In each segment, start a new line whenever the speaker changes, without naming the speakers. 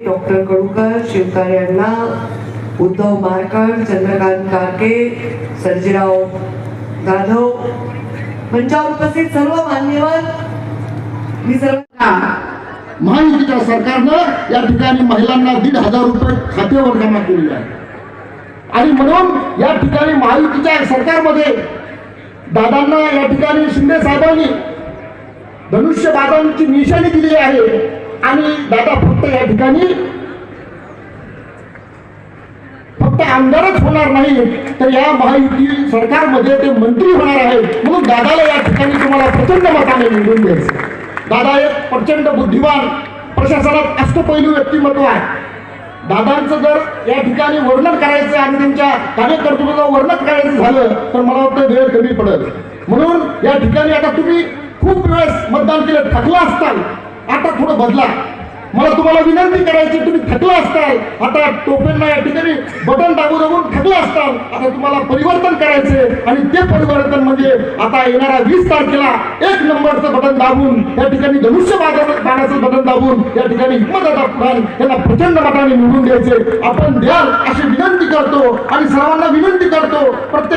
Doctor Kadukar Shivtare यांना उद्धव मारकर चंद्रकांत कारके सर्जीराव जाधव मंचावर उपस्थित सर्व मान्यवर मी सर्व
महायुतीच्या सरकारनं या ठिकाणी महिलांना दीड हजार रुपये खात्यावर जमा केलेले आहे आणि म्हणून या ठिकाणी महायुतीच्या सरकारमध्ये दादांना या ठिकाणी शिंदे साहेबांनी धनुष्यबाजांची निशाणी दिली आहे. आणि दादा फक्त या ठिकाणी फक्त आमदारच होणार नाही तर या महायुती सरकारमध्ये ते मंत्री होणार आहे म्हणून दादाला या ठिकाणी तुम्हाला प्रचंड मताने निवडून द्यायचं दादा एक प्रचंड बुद्धिमान प्रशासनात अष्टपैलू व्यक्तिमत्व आहे. दादांचं जर या ठिकाणी वर्णन करायचं आणि त्यांच्या कार्यकर्तृत्वाचं वर्णन करायचं झालं तर मला वाटतं वेळ कमी पडत म्हणून या ठिकाणी आता तुम्ही खूप वेळेस मतदान केलं थकला असताल. आता थोडं बदला. मला तुम्हाला विनंती करायची तुम्ही थकला असताल. आता टोपेंना या ठिकाणी बटन दाबून दाबून थकला असताल. आता तुम्हाला परिवर्तन करायचे आणि ते परिवर्तन म्हणजे आता येणाऱ्या वीस तारखेला एक नंबरचं बटन दाबून या ठिकाणी धनुष्य बाणाचं बटन दाबून या ठिकाणी हिंमतदादा पुराण यांना प्रचंड मताने निवडून द्यायचे आपण द्याल अशी विनंती करतो. आणि सर्वांना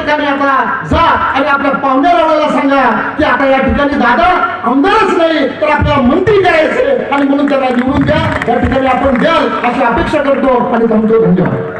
प्रत्येकाने आता जा आणि आपल्या पाहुण्या सांगा की आता या ठिकाणी दादा आमदारच नाही तर आपल्याला मंत्री करायचे आणि म्हणून त्यांना निवडून द्या. या ठिकाणी आपण द्याल अशी अपेक्षा करतो. आणि थांबतो धन्यवाद.